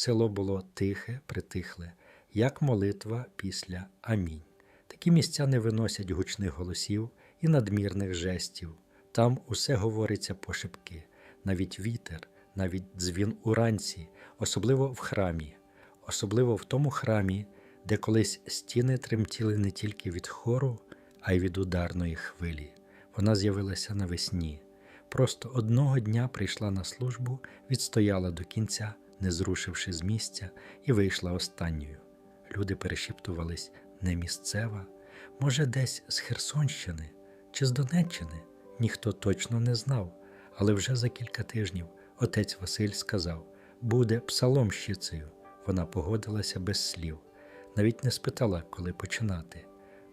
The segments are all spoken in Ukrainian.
село було тихе, притихле, як молитва після Амінь. Такі місця не виносять гучних голосів і надмірних жестів. Там усе говориться пошепки, навіть вітер, навіть дзвін уранці, особливо в храмі, особливо в тому храмі, де колись стіни тремтіли не тільки від хору, а й від ударної хвилі. Вона з'явилася навесні. Просто одного дня прийшла на службу, відстояла до кінця, не зрушивши з місця, і вийшла останньою. Люди перешіптувались не місцева, може, десь з Херсонщини чи з Донеччини. Ніхто точно не знав, але вже за кілька тижнів отець Василь сказав: буде псаломщицею. Вона погодилася без слів, навіть не спитала, коли починати.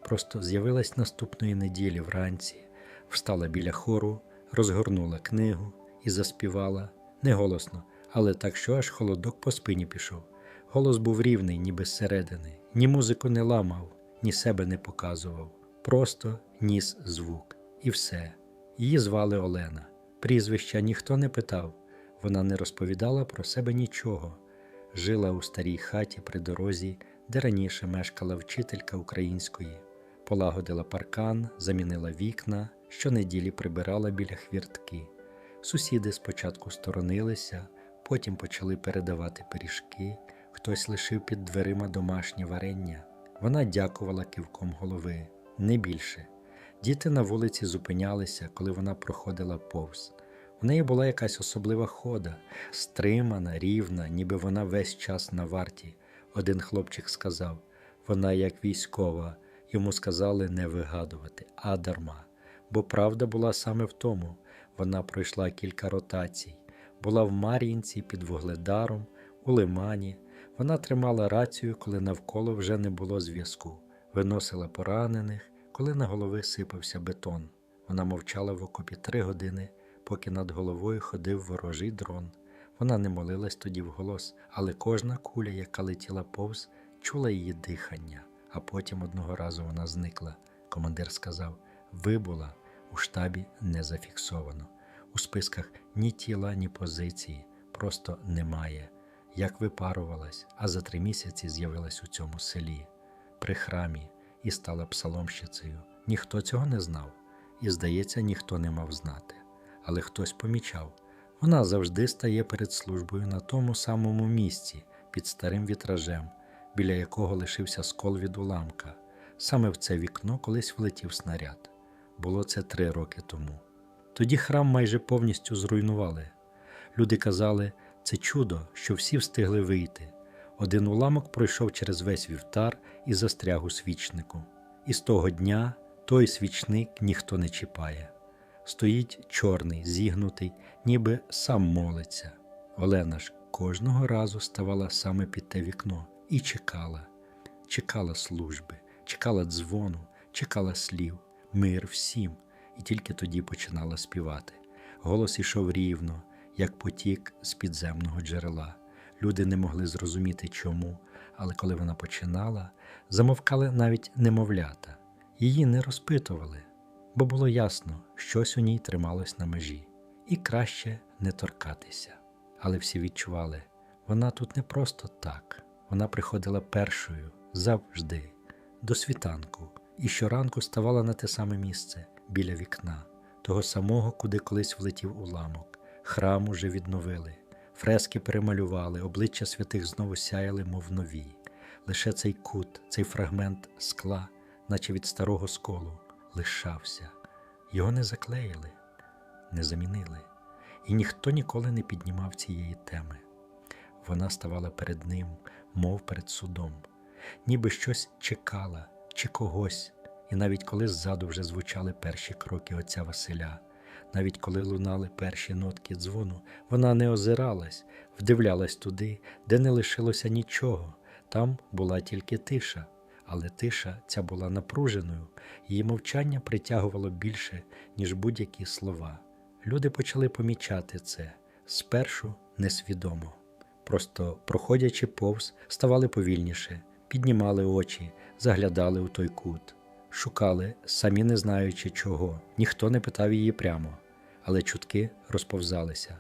Просто з'явилась наступної неділі вранці, встала біля хору, розгорнула книгу і заспівала неголосно, але так, що аж холодок по спині пішов. Голос був рівний, ніби зсередини, ні музику не ламав, ні себе не показував, просто ніс звук. І все. Її звали Олена. Прізвища ніхто не питав, вона не розповідала про себе нічого. Жила у старій хаті при дорозі, де раніше мешкала вчителька української, полагодила паркан, замінила вікна, щонеділі прибирала біля хвіртки. Сусіди спочатку сторонилися, потім почали передавати пиріжки, хтось лишив під дверима домашнє варення. Вона дякувала кивком голови, не більше. Діти на вулиці зупинялися, коли вона проходила повз. У неї була якась особлива хода, стримана, рівна, ніби вона весь час на варті. Один хлопчик сказав: вона як військова, йому сказали не вигадувати, а дарма. Бо правда була саме в тому. Вона пройшла кілька ротацій, була в Мар'їнці під Вугледаром, у Лимані. Вона тримала рацію, коли навколо вже не було зв'язку, виносила поранених, коли на голови сипався бетон. Вона мовчала в окопі три години, поки над головою ходив ворожий дрон. Вона не молилась тоді вголос, але кожна куля, яка летіла повз, чула її дихання, а потім одного разу вона зникла. Командир сказав: Вибула, у штабі не зафіксовано. У списках ні тіла, ні позиції, просто немає. Як випарувалась, а за три місяці з'явилась у цьому селі, при храмі, і стала псаломщицею. Ніхто цього не знав, і, здається, ніхто не мав знати. Але хтось помічав вона завжди стає перед службою на тому самому місці, під старим вітражем, біля якого лишився скол від уламка. Саме в це вікно колись влетів снаряд. Було це три роки тому. Тоді храм майже повністю зруйнували. Люди казали, це чудо, що всі встигли вийти. Один уламок пройшов через весь вівтар і застряг у свічнику. І з того дня той свічник ніхто не чіпає. Стоїть чорний, зігнутий, ніби сам молиться. Олена ж кожного разу ставала саме під те вікно і чекала, чекала служби, чекала дзвону, чекала слів, мир всім, і тільки тоді починала співати. Голос ішов рівно, як потік з підземного джерела. Люди не могли зрозуміти чому, але коли вона починала, замовкали навіть немовлята. Її не розпитували, бо було ясно, щось у ній трималось на межі, і краще не торкатися. Але всі відчували, вона тут не просто так, вона приходила першою завжди, до світанку, і щоранку ставала на те саме місце біля вікна, того самого, куди колись влетів уламок. Храм уже відновили, фрески перемалювали, обличчя святих знову сяяли, мов нові. Лише цей кут, цей фрагмент скла, наче від старого сколу, лишався. Його не заклеїли, не замінили, і ніхто ніколи не піднімав цієї теми. Вона ставала перед ним, мов перед судом, ніби щось чекала чи когось, і навіть коли ззаду вже звучали перші кроки отця Василя, навіть коли лунали перші нотки дзвону, вона не озиралась, вдивлялась туди, де не лишилося нічого. Там була тільки тиша, але тиша ця була напруженою, її мовчання притягувало більше, ніж будь-які слова. Люди почали помічати це спершу несвідомо. Просто, проходячи повз, ставали повільніше, піднімали очі, заглядали у той кут, шукали, самі не знаючи чого, ніхто не питав її прямо, але чутки розповзалися.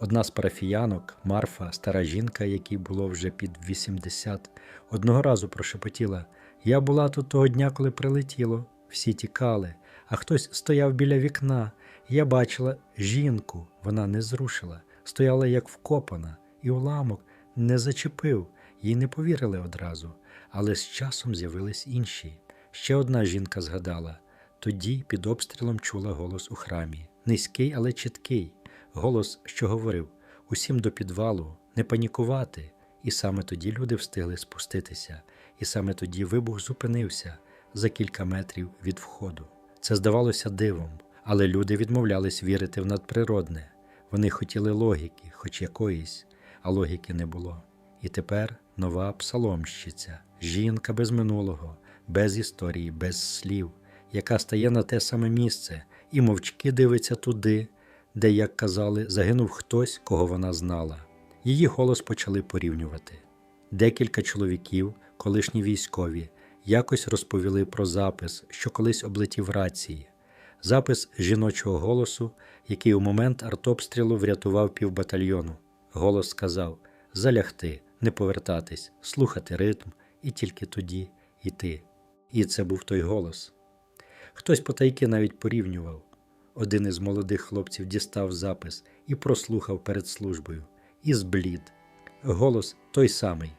Одна з парафіянок, Марфа, стара жінка, якій було вже під 80, одного разу прошепотіла: Я була тут того дня, коли прилетіло. Всі тікали, а хтось стояв біля вікна. Я бачила жінку, вона не зрушила, стояла як вкопана, і уламок не зачепив, їй не повірили одразу. Але з часом з'явились інші. Ще одна жінка згадала тоді під обстрілом чула голос у храмі, низький, але чіткий, голос, що говорив усім до підвалу, не панікувати. І саме тоді люди встигли спуститися, і саме тоді вибух зупинився за кілька метрів від входу. Це здавалося дивом, але люди відмовлялись вірити в надприродне. Вони хотіли логіки, хоч якоїсь, а логіки не було. І тепер нова псаломщиця, жінка без минулого, без історії, без слів, яка стає на те саме місце і мовчки дивиться туди, де, як казали, загинув хтось, кого вона знала. Її голос почали порівнювати. Декілька чоловіків, колишні військові, якось розповіли про запис, що колись облетів рації, запис жіночого голосу, який у момент артобстрілу врятував півбатальйону. Голос сказав залягти, не повертатись, слухати ритм і тільки тоді йти. І це був той голос. Хтось потайки навіть порівнював. Один із молодих хлопців дістав запис і прослухав перед службою, і зблід. Голос той самий,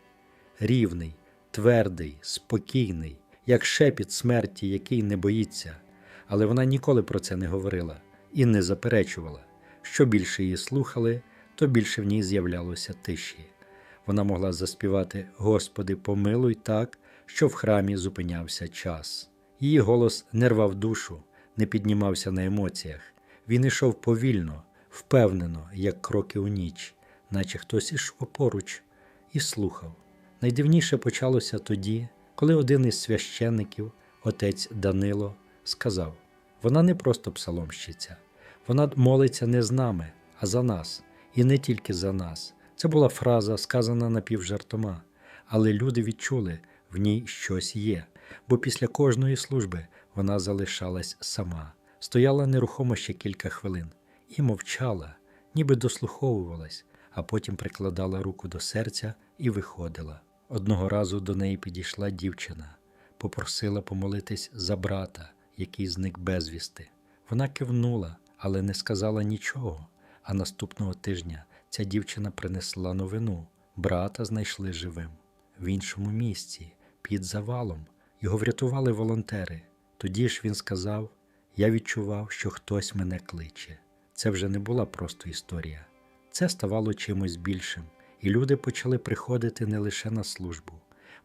рівний, твердий, спокійний, як шепіт смерті, який не боїться. Але вона ніколи про це не говорила і не заперечувала. Що більше її слухали, то більше в ній з'являлося тиші. Вона могла заспівати Господи, помилуй так, що в храмі зупинявся час. Її голос не рвав душу, не піднімався на емоціях. Він ішов повільно, впевнено, як кроки у ніч, наче хтось ішов поруч і слухав. Найдивніше почалося тоді, коли один із священників, отець Данило, сказав: вона не просто псаломщиця, вона молиться не з нами, а за нас, і не тільки за нас. Це була фраза, сказана напівжартома, але люди відчули, в ній щось є, бо після кожної служби вона залишалась сама, стояла нерухомо ще кілька хвилин і мовчала, ніби дослуховувалась, а потім прикладала руку до серця і виходила. Одного разу до неї підійшла дівчина, попросила помолитись за брата, який зник безвісти. Вона кивнула, але не сказала нічого. А наступного тижня ця дівчина принесла новину: брата знайшли живим в іншому місці, під завалом. Його врятували волонтери. Тоді ж він сказав: Я відчував, що хтось мене кличе. Це вже не була просто історія. Це ставало чимось більшим, і люди почали приходити не лише на службу.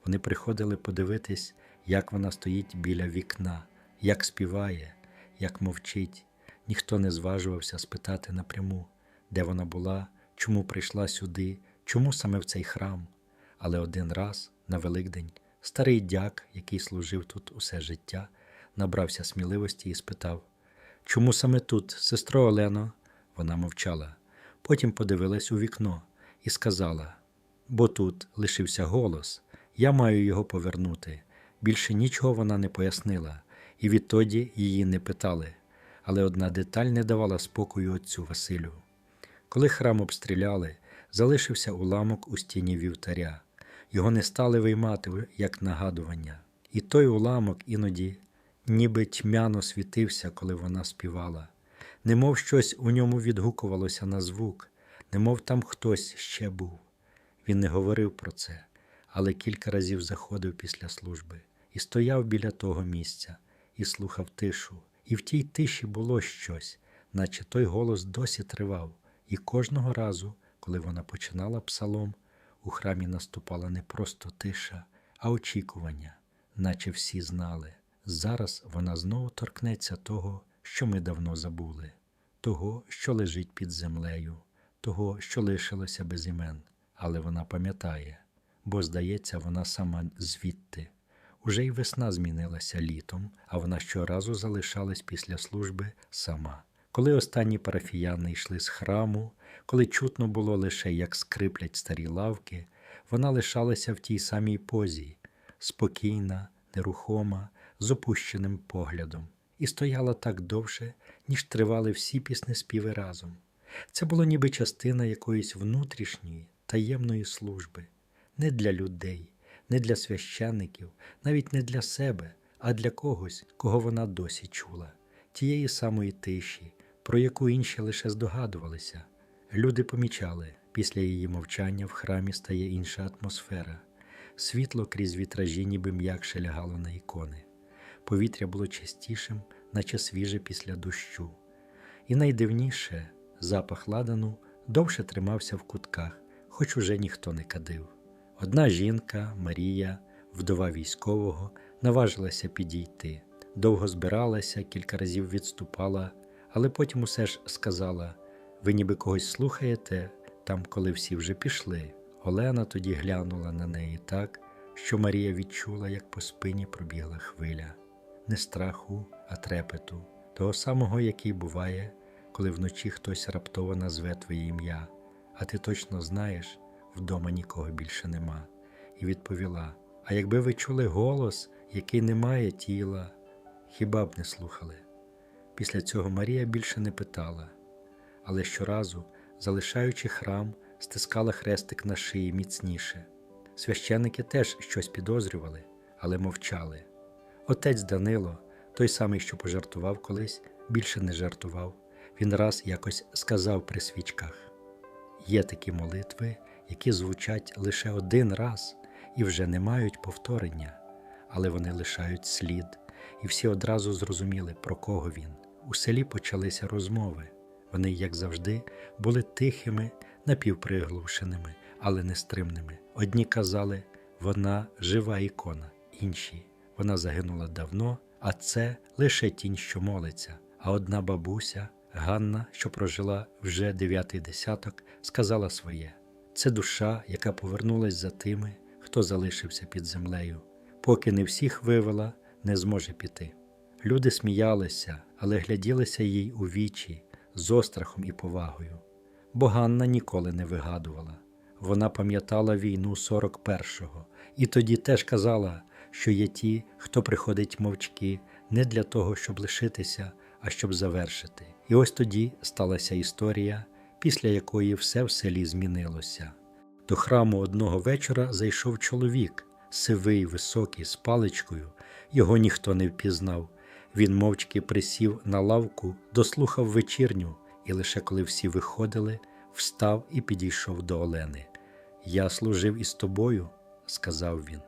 Вони приходили подивитись, як вона стоїть біля вікна, як співає, як мовчить. Ніхто не зважувався спитати напряму, де вона була, чому прийшла сюди, чому саме в цей храм. Але один раз, на Великдень, старий дяк, який служив тут усе життя, набрався сміливості і спитав Чому саме тут, сестро Олено? Вона мовчала. Потім подивилась у вікно і сказала: Бо тут лишився голос, я маю його повернути. Більше нічого вона не пояснила, і відтоді її не питали. Але одна деталь не давала спокою отцю Василю. Коли храм обстріляли, залишився уламок у стіні вівтаря. Його не стали виймати як нагадування. І той уламок іноді ніби тьмяно світився, коли вона співала, немов щось у ньому відгукувалося на звук, немов там хтось ще був. Він не говорив про це, але кілька разів заходив після служби і стояв біля того місця, і слухав тишу. І в тій тиші було щось, наче той голос досі тривав, і кожного разу, коли вона починала псалом, у храмі наступала не просто тиша, а очікування, наче всі знали. Зараз вона знову торкнеться того, що ми давно забули, того, що лежить під землею, того, що лишилося без імен, але вона пам'ятає, бо, здається, вона сама звідти. Уже й весна змінилася літом, а вона щоразу залишалась після служби сама. Коли останні парафіяни йшли з храму, коли чутно було лише, як скриплять старі лавки, вона лишалася в тій самій позі, спокійна, нерухома, з опущеним поглядом, і стояла так довше, ніж тривали всі піснеспіви разом. Це було ніби частина якоїсь внутрішньої таємної служби, не для людей, не для священників, навіть не для себе, а для когось, кого вона досі чула, тієї самої тиші, про яку інші лише здогадувалися. Люди помічали, після її мовчання в храмі стає інша атмосфера. Світло крізь вітражі ніби м'якше лягало на ікони. Повітря було чистішим, наче свіже після дощу. І найдивніше, запах ладану довше тримався в кутках, хоч уже ніхто не кадив. Одна жінка, Марія, вдова військового, наважилася підійти. Довго збиралася, кілька разів відступала, але потім усе ж сказала: Ви ніби когось слухаєте, там, коли всі вже пішли. Олена тоді глянула на неї так, що Марія відчула, як по спині пробігла хвиля, не страху, а трепету, того самого, який буває, коли вночі хтось раптово назве твоє ім'я, а ти точно знаєш, вдома нікого більше нема. І відповіла: А якби ви чули голос, який не має тіла, хіба б не слухали? Після цього Марія більше не питала, але щоразу, залишаючи храм, стискала хрестик на шиї міцніше. Священники теж щось підозрювали, але мовчали. Отець Данило, той самий, що пожартував колись, більше не жартував. Він раз якось сказав при свічках: є такі молитви, які звучать лише один раз і вже не мають повторення, але вони лишають слід, і всі одразу зрозуміли, про кого він. У селі почалися розмови. Вони, як завжди, були тихими, напівприглушеними, але нестримними. Одні казали, вона жива ікона, інші вона загинула давно, а це лише тінь, що молиться. А одна бабуся, Ганна, що прожила вже дев'ятий десяток, сказала своє: це душа, яка повернулась за тими, хто залишився під землею. Поки не всіх вивела, не зможе піти. Люди сміялися, але гляділися їй у вічі з острахом і повагою. Бо Ганна ніколи не вигадувала. Вона пам'ятала війну 41-го і тоді теж казала, що є ті, хто приходить мовчки не для того, щоб лишитися, а щоб завершити. І ось тоді сталася історія, після якої все в селі змінилося. До храму одного вечора зайшов чоловік, сивий, високий, з паличкою, його ніхто не впізнав. Він мовчки присів на лавку, дослухав вечірню, і лише коли всі виходили, встав і підійшов до Олени. Я служив із тобою, сказав він.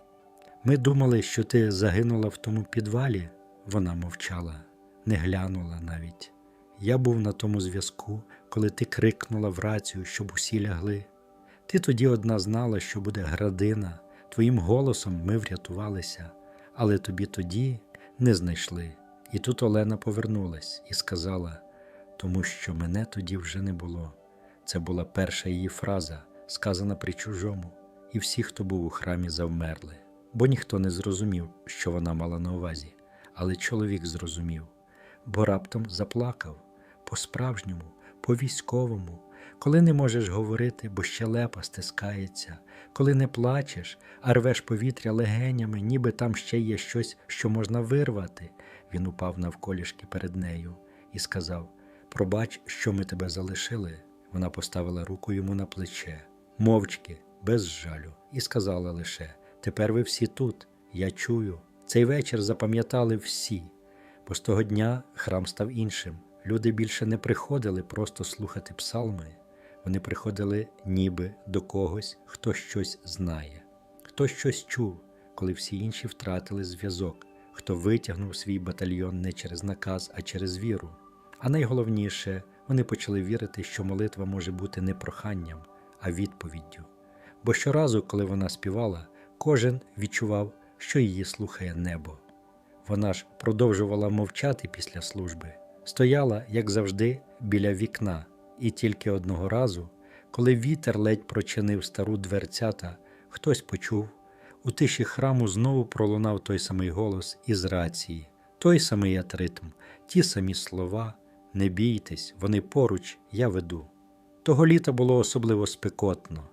Ми думали, що ти загинула в тому підвалі. Вона мовчала, не глянула навіть. Я був на тому зв'язку, коли ти крикнула в рацію, щоб усі лягли. Ти тоді одна знала, що буде градина, твоїм голосом ми врятувалися, але тобі тоді не знайшли. І тут Олена повернулась і сказала, тому що мене тоді вже не було. Це була перша її фраза, сказана при чужому, і всі, хто був у храмі, завмерли, бо ніхто не зрозумів, що вона мала на увазі, але чоловік зрозумів, бо раптом заплакав. По-справжньому, по-військовому, коли не можеш говорити, бо щелепа стискається, коли не плачеш, а рвеш повітря легенями, ніби там ще є щось, що можна вирвати. Він упав навколішки перед нею і сказав: Пробач, що ми тебе залишили. Вона поставила руку йому на плече, мовчки, без жалю, і сказала лише: Тепер ви всі тут, я чую. Цей вечір запам'ятали всі, бо з того дня храм став іншим. Люди більше не приходили просто слухати псалми, вони приходили ніби до когось, хто щось знає, хто щось чув, коли всі інші втратили зв'язок, хто витягнув свій батальйон не через наказ, а через віру. А найголовніше, вони почали вірити, що молитва може бути не проханням, а відповіддю. Бо щоразу, коли вона співала, кожен відчував, що її слухає небо. Вона ж продовжувала мовчати після служби, стояла, як завжди, біля вікна, і тільки одного разу, коли вітер ледь прочинив стару дверцята, хтось почув, у тиші храму знову пролунав той самий голос із рації, той самий атритм, ті самі слова. Не бійтесь, вони поруч, я веду. Того літа було особливо спекотно.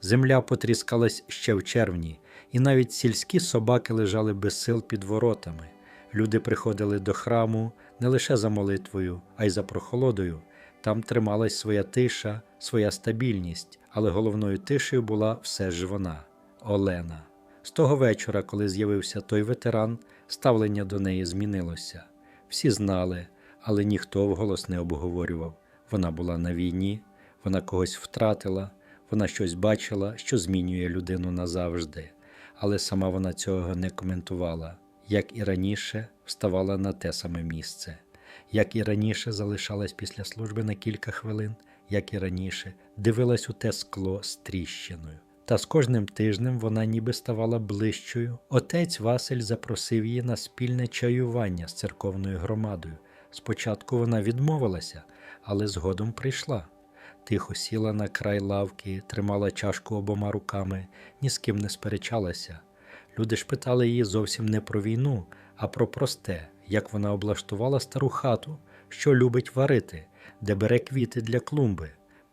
Земля потріскалась ще в червні, і навіть сільські собаки лежали без сил під воротами. Люди приходили до храму не лише за молитвою, а й за прохолодою. Там трималась своя тиша, своя стабільність, але головною тишею була все ж вона Олена. З того вечора, коли з'явився той ветеран, ставлення до неї змінилося. Всі знали, але ніхто вголос не обговорював. Вона була на війні, вона когось втратила, вона щось бачила, що змінює людину назавжди. Але сама вона цього не коментувала, як і раніше вставала на те саме місце, як і раніше залишалась після служби на кілька хвилин, як і раніше дивилась у те скло з тріщиною. Та з кожним тижнем вона ніби ставала ближчою. Отець Василь запросив її на спільне чаювання з церковною громадою. Спочатку вона відмовилася, але згодом прийшла. Тихо сіла на край лавки, тримала чашку обома руками, ні з ким не сперечалася. Люди ж питали її зовсім не про війну, а про просте, як вона облаштувала стару хату, що любить варити, де бере квіти для клумби.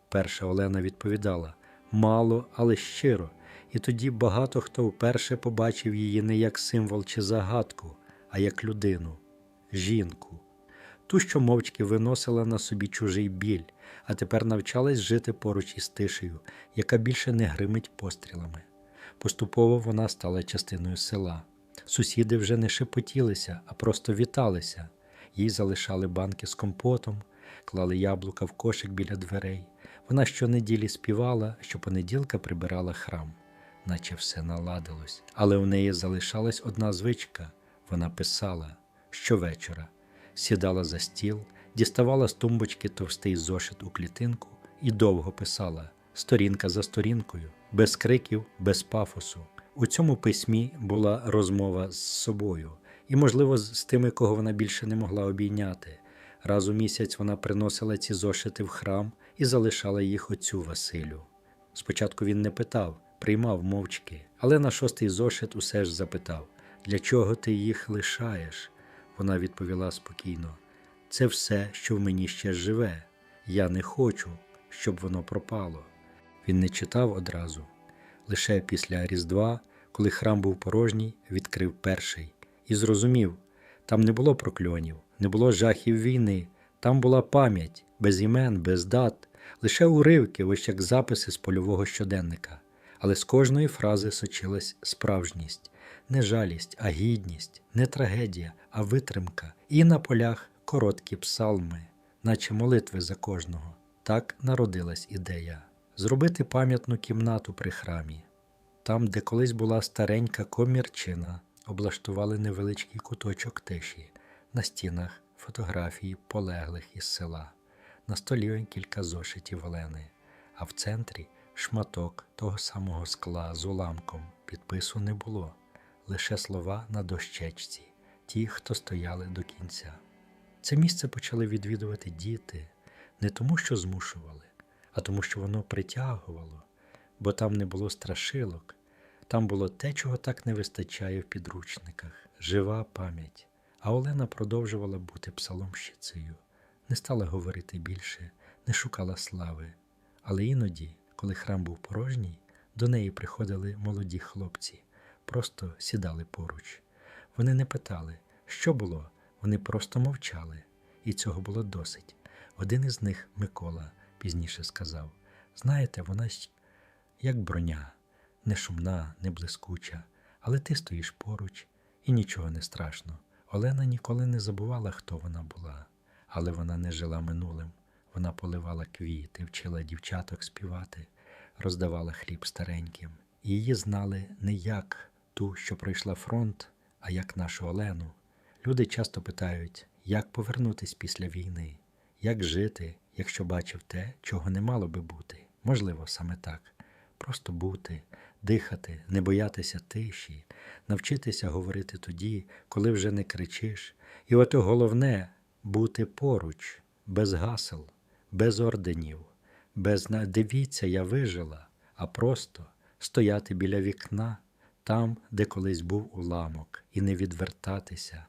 Перша Олена відповідала мало, але щиро, і тоді багато хто вперше побачив її не як символ чи загадку, а як людину, жінку, ту, що мовчки виносила на собі чужий біль, а тепер навчалась жити поруч із тишею, яка більше не гримить пострілами. Поступово вона стала частиною села. Сусіди вже не шепотілися, а просто віталися. Їй залишали банки з компотом, клали яблука в кошик біля дверей. Вона щонеділі співала, щопонеділка прибирала храм, наче все наладилось. Але у неї залишалась одна звичка вона писала щовечора, сідала за стіл, діставала з тумбочки товстий зошит у клітинку і довго писала, сторінка за сторінкою, без криків, без пафосу. У цьому письмі була розмова з собою, і, можливо, з тими, кого вона більше не могла обійняти. Раз у місяць вона приносила ці зошити в храм і залишала їх отцю Василю. Спочатку він не питав, приймав мовчки, але на шостий зошит усе ж запитав Для чого ти їх лишаєш? Вона відповіла спокійно: Це все, що в мені ще живе. Я не хочу, щоб воно пропало. Він не читав одразу. Лише після Різдва, коли храм був порожній, відкрив перший і зрозумів там не було прокльонів, не було жахів війни, там була пам'ять, без імен, без дат, лише уривки, ось як записи з польового щоденника. Але з кожної фрази сочилась справжність, не жалість, а гідність, не трагедія, а витримка, і на полях короткі псалми, наче молитви за кожного. Так народилась ідея зробити пам'ятну кімнату при храмі. Там, де колись була старенька комірчина, облаштували невеличкий куточок тиші, на стінах фотографії полеглих із села, на столі кілька зошитів Олени, а в центрі шматок того самого скла з уламком підпису не було, лише слова на дощечці, ті, хто стояли до кінця. Це місце почали відвідувати діти не тому, що змушували, а тому, що воно притягувало, бо там не було страшилок, там було те, чого так не вистачає в підручниках жива пам'ять. А Олена продовжувала бути псаломщицею, не стала говорити більше, не шукала слави. Але іноді, коли храм був порожній, до неї приходили молоді хлопці, просто сідали поруч. Вони не питали, що було, вони просто мовчали, і цього було досить. Один із них, Микола, пізніше сказав: Знаєте, вона як броня, не шумна, не блискуча, але ти стоїш поруч, і нічого не страшно. Олена ніколи не забувала, хто вона була, але вона не жила минулим. Вона поливала квіти, вчила дівчаток співати, роздавала хліб стареньким. Її знали не як ту, що пройшла фронт, а як нашу Олену. Люди часто питають, як повернутись після війни, як жити, якщо бачив те, чого не мало би бути. Можливо, саме так. Просто бути, дихати, не боятися тиші, навчитися говорити тоді, коли вже не кричиш. І от головне бути поруч, без гасел, без орденів, без дивіться, я вижила, а просто стояти біля вікна, там, де колись був уламок, і не відвертатися.